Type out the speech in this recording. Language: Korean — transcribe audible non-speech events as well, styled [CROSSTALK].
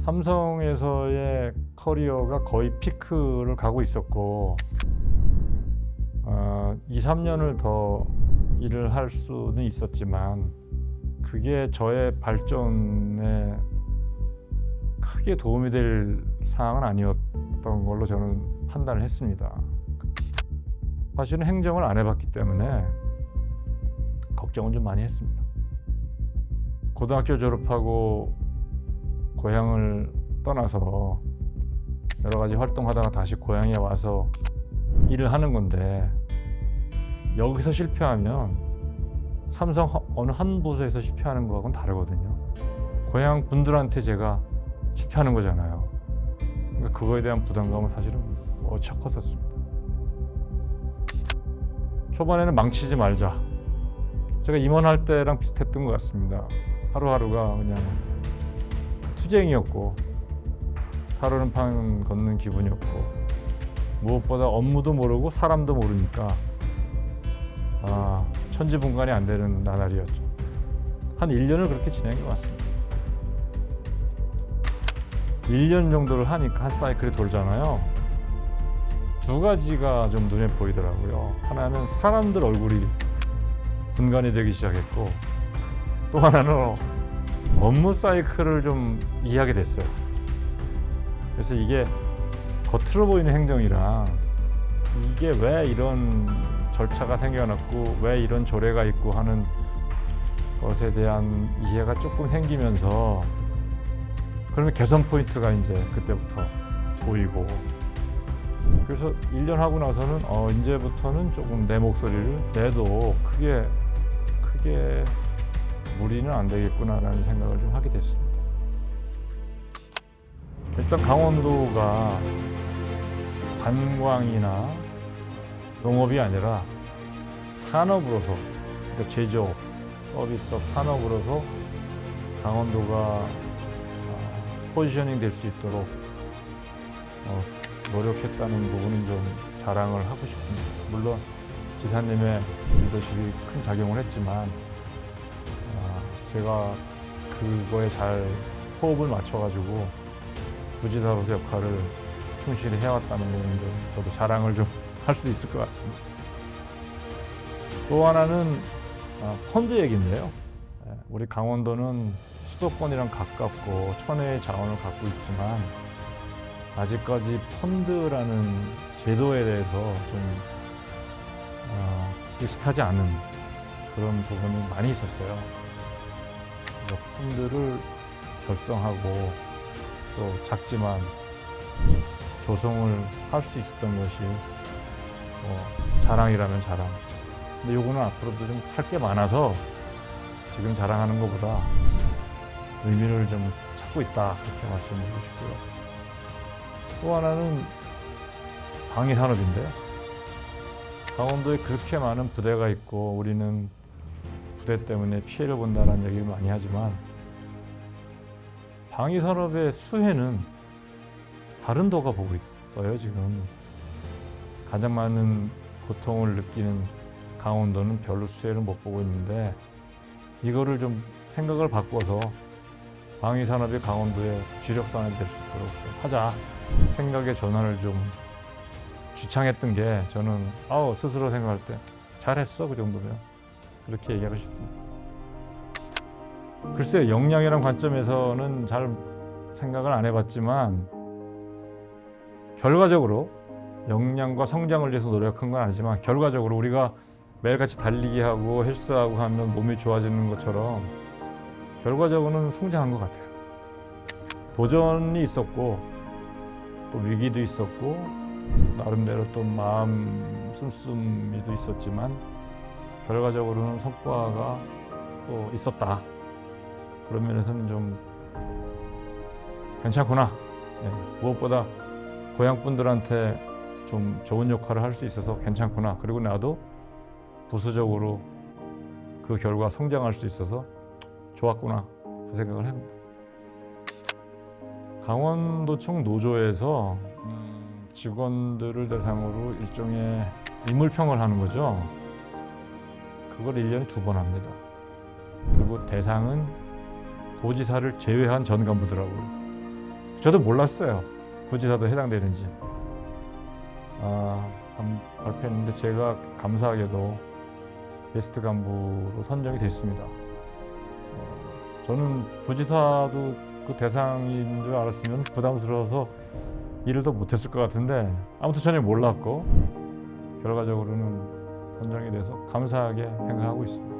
삼성에서의 커리어가 거의 피크를 가고 있었고 어, 2, 3년을 더 일을 할 수는 있었지만 그게 저의 발전에 크게 도움이 될 사항은 아니었던 걸로 저는 판단을 했습니다. 사실은 행정을 안 해봤기 때문에 걱정은 좀 많이 했습니다. 고등학교 졸업하고 고향을 떠나서 여러 가지 활동하다가 다시 고향에 와서 일을 하는 건데 여기서 실패하면 삼성 허- 어느 한 부서에서 실패하는 거하고는 다르거든요. 고향 분들한테 제가 실패하는 거잖아요. 그러니까 그거에 대한 부담감은 사실은 어처 컸었습니다. 초반에는 망치지 말자. 제가 임원할 때랑 비슷했던 것 같습니다. 하루하루가 그냥 투쟁이었고 하루는 판 걷는 기분이었고 무엇보다 업무도 모르고 사람도 모르니까 아 천지분간이 안 되는 나날이었죠. 한 1년을 그렇게 것 같습니다. 1년 정도를 하니까 한 사이클이 돌잖아요. 두 가지가 좀 눈에 보이더라고요. 하나는 사람들 얼굴이 분간이 되기 시작했고 또 하나는 업무 사이클을 좀 이해하게 됐어요. 그래서 이게 겉으로 보이는 행정이랑 이게 왜 이런 절차가 생겨났고 왜 이런 조례가 있고 하는 것에 대한 이해가 조금 생기면서 그러면 개선 포인트가 이제 그때부터 보이고 그래서 1년 하고 나서는 어 이제부터는 조금 내 목소리를 내도 크게 크게 무리는 안 되겠구나라는 생각을 좀 하게 됐습니다. 일단 강원도가 관광이나 농업이 아니라 산업으로서 그러니까 제조업, 서비스업, 산업으로서 강원도가 어, 포지셔닝 될 수 있도록 어, 노력했다는 부분은 좀 자랑을 하고 싶습니다. 물론 지사님의 리더십이 큰 작용을 했지만 아, 제가 그거에 잘 호흡을 맞춰가지고 부지사로서 역할을 충실히 해왔다는 부분은 좀 저도 자랑을 좀 [LAUGHS] 할 수 있을 것 같습니다. 또 하나는 아, 펀드 얘기인데요. 예, 우리 강원도는 수도권이랑 가깝고 천혜의 자원을 갖고 있지만 아직까지 펀드라는 제도에 대해서 좀 어, 익숙하지 않은 그런 부분이 많이 있었어요. 펀드를 결성하고 또 작지만 조성을 할 수 있었던 것이 뭐 자랑이라면 자랑. 근데 요거는 앞으로도 좀 할 게 많아서 지금 자랑하는 것보다 의미를 좀 찾고 있다 그렇게 말씀드리고 싶고요. 또 하나는 방위 산업인데요. 강원도에 그렇게 많은 부대가 있고 우리는 부대 때문에 피해를 본다는 얘기를 많이 하지만 방위 산업의 수혜는 다른 도가 보고 있어요 지금. 가장 많은 고통을 느끼는 강원도는 별로 수혜를 못 보고 있는데 이거를 좀 생각을 바꿔서 방위 산업이 강원도의 주력 산업이 될 수 있도록 좀 하자 생각의 전환을 좀 주창했던 게 저는 아우 스스로 생각할 때 잘했어 그 정도면 그렇게 얘기하고 싶습니다. 글쎄 역량이란 관점에서는 잘 생각을 안 해봤지만 결과적으로 역량과 성장을 위해서 노력한 건 아니지만 결과적으로 우리가 매일같이 달리기 하고 헬스하고 하면 몸이 좋아지는 것처럼 결과적으로는 성장한 것 같아요. 도전이 있었고 또 위기도 있었고 나름대로 또 마음 씀씀이도 있었지만 결과적으로는 성과가 또 있었다. 그런 면에서는 좀 괜찮구나. 예, 무엇보다 고향 분들한테 좀 좋은 역할을 할 수 있어서 괜찮구나. 그리고 나도 부수적으로 그 결과 성장할 수 있어서 좋았구나. 그 생각을 합니다. 강원도청 노조에서 음, 직원들을 대상으로 일종의 인물평을 하는 거죠. 그걸 1년에 두 번 합니다. 그리고 대상은 도지사를 제외한 전 간부더라고요. 저도 몰랐어요. 부지사도 해당되는지. 아, 한- 발표했는데 제가 감사하게도 게스트 간부로 선정이 됐습니다. 어, 저는 부지사도 그 대상인 줄 알았으면 부담스러워서 일을 더 못했을 것 같은데 아무튼 전혀 몰랐고 결과적으로는 선정이 돼서 감사하게 생각하고 있습니다.